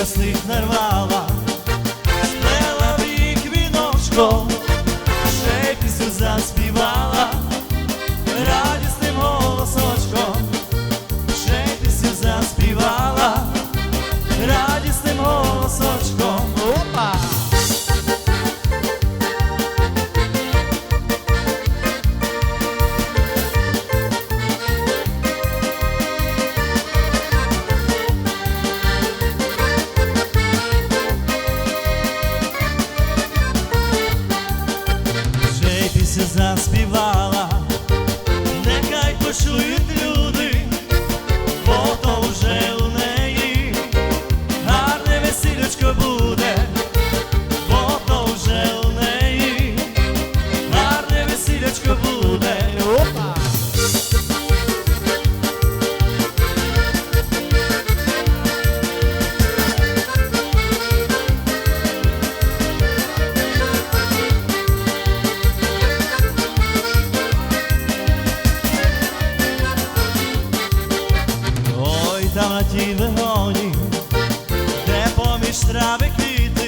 Рясних нарвала, сплела в рік віночко, ще пісню заспівала, радісним голосочком, ще пісню заспівала, радісним голосочком. Пісню заспівала, ті вигоні, де поміж трави квіти.